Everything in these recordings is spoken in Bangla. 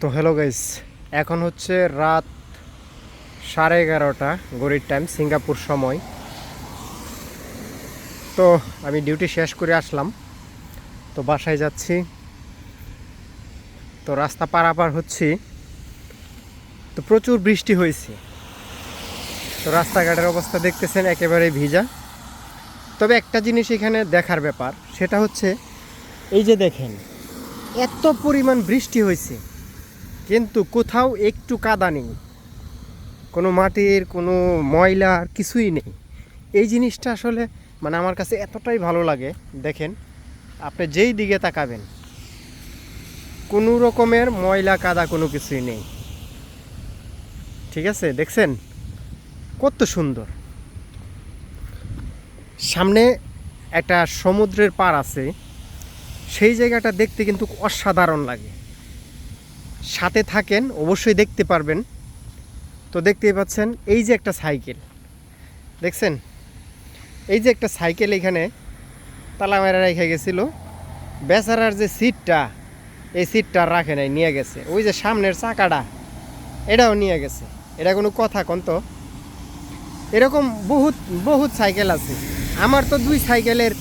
তো হ্যালো গাইস এখন হচ্ছে রাত সাড়ে এগারোটা, ঘড়ির টাইম সিঙ্গাপুর সময়। তো আমি ডিউটি শেষ করে আসলাম। তো বাসায় যাচ্ছি। তো রাস্তা পারাপার হচ্ছি। তো প্রচুর বৃষ্টি হয়েছে। তো রাস্তাঘাটের অবস্থা দেখতেছেন একেবারে ভিজা। তবে একটা জিনিস এখানে দেখার ব্যাপার, সেটা হচ্ছে, এই যে দেখেন, এত পরিমাণ বৃষ্টি হয়েছে। কিন্তু কোথাও একটু কাদা নেই। কোনো মাটির, কোনো ময়লা কিছুই নেই। এই জিনিসটা আসলে মানে আমার কাছে এতটাই ভালো লাগে, দেখেন, আপনি যেই দিকে তাকাবেন, কোনো রকমের ময়লা, কাদা কোনো কিছুই নেই। ঠিক আছে? দেখছেন? কত সুন্দর। সামনে একটা সমুদ্রের পার আছে, সেই জায়গাটা দেখতে কিন্তু অসাধারণ লাগে। সাথে থাকেন, অবশ্যই দেখতে পারবেন। তো দেখতেই পাচ্ছেন, এই যে একটা সাইকেল, দেখছেন? এই যে একটা সাইকেল এখানে তালা মেরা রেখে গেছিল। বেচারার যে সিটটা, এই সিটটা রাখে নাই, নিয়ে গেছে। ওই যে সামনের চাকাটা, এটাও নিয়ে গেছে। এটা কোনো কথা কোন তো? এরকম বহুত বহুত সাইকেল আছে। আমার তো দুই সাইকেলের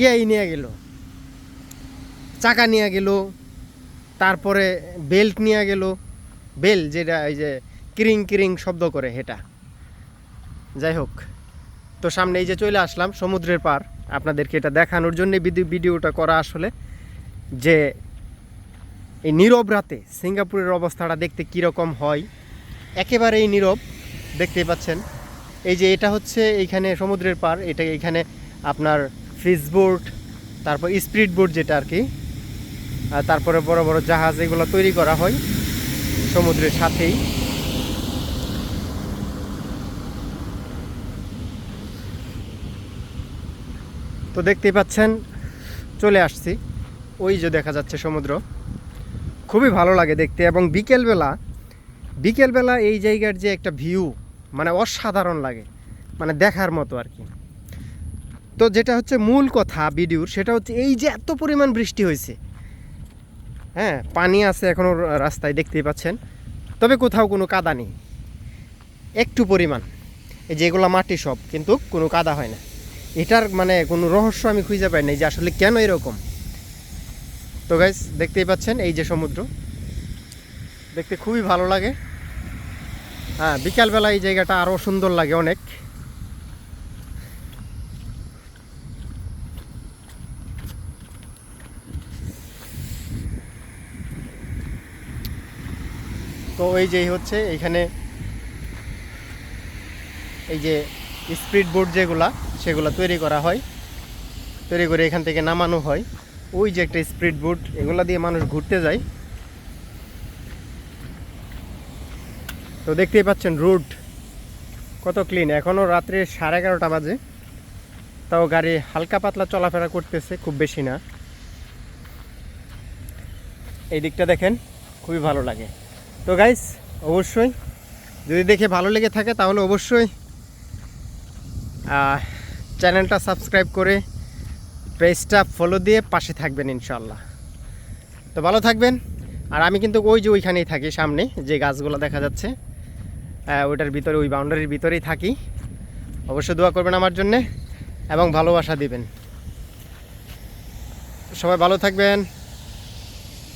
ইয়েই নিয়ে গেল। চাকা নিয়ে গেল তারপরে বেল্ট নিয়ে গেল। বেল যেটা এই যে কিরিং কিরিং শব্দ করে হেটা যাই হোক, তো সামনে এই যে চলে আসলাম সমুদ্রের পার। আপনাদেরকে এটা দেখানোর জন্য ভিডিওটা করা আসলে। যে এই নীরব রাতে সিঙ্গাপুরের অবস্থাটা দেখতে কীরকম হয়। একেবারেই নীরব, দেখতেই পাচ্ছেন। এই যে এটা হচ্ছে এইখানে সমুদ্রের পার, এটা এইখানে আপনার ফিস বোট তারপর স্পিড বোট যেটা আর কি। তারপরে বড় বড় জাহাজ এগুলো তৈরি করা হয় সমুদ্রের সাথেই। তো দেখতেই পাচ্ছেন, চলে আসছি। ওই যে দেখা যাচ্ছে সমুদ্র। খুবই ভালো লাগে দেখতে এবং বিকেলবেলা বিকেলবেলা এই জায়গার যে একটা ভিউ মানে অসাধারণ লাগে মানে দেখার মতো আর কি। তো যেটা হচ্ছে মূল কথা ভিডিওর, সেটা হচ্ছে এই যে এত পরিমাণ বৃষ্টি হয়েছে হ্যাঁ পানি আছে এখনও রাস্তায়, দেখতেই পাচ্ছেন। তবে কোথাও কোনো কাদা নেই। একটু পরিমাণ। এই যেগুলো মাটি সব, কিন্তু কোনো কাদা হয় না। এটার মানে কোনো রহস্য আমি খুঁজে পাই নাই যে আসলে কেন এরকম। তো গাইজ দেখতেই পাচ্ছেন এই যে সমুদ্র। দেখতে খুবই ভালো লাগে। হ্যাঁ বিকালবেলা এই জায়গাটা আরও সুন্দর লাগে অনেক। তো এই যে হচ্ছে এইখানে এই যে স্পিড বোট যেগুলা, সেগুলো তৈরি করা হয়। তৈরি করে এখান থেকে নামানো হয়। ওই যে একটা স্পিড বোট এগুলা দিয়ে মানুষ ঘুরতে যায়। তো দেখতেই পাচ্ছেন রোড কত ক্লিন। এখনও রাত্রে সাড়ে এগারোটা বাজে। তাও গাড়ি হালকা পাতলা চলাফেরা করতেছে, খুব বেশি না। এই দিকটা দেখেন, খুবই ভালো লাগে। তো গাইস অবশ্যই যদি দেখে ভালো লেগে থাকে তাহলে অবশ্যই চ্যানেলটা সাবস্ক্রাইব করে পেজটা ফলো দিয়ে পাশে থাকবেন ইনশাল্লাহ তো ভালো থাকবেন। আর আমি কিন্তু ওই যে ওইখানেই থাকি, সামনে যে গাছগুলো দেখা যাচ্ছে ওইটার ভিতরে, ওই বাউন্ডারির ভিতরেই থাকি। অবশ্যই দোয়া করবেন আমার জন্যে এবং ভালোবাসা দিবেন। সবাই ভালো থাকবেন।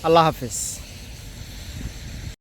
আল্লাহ হাফিজ।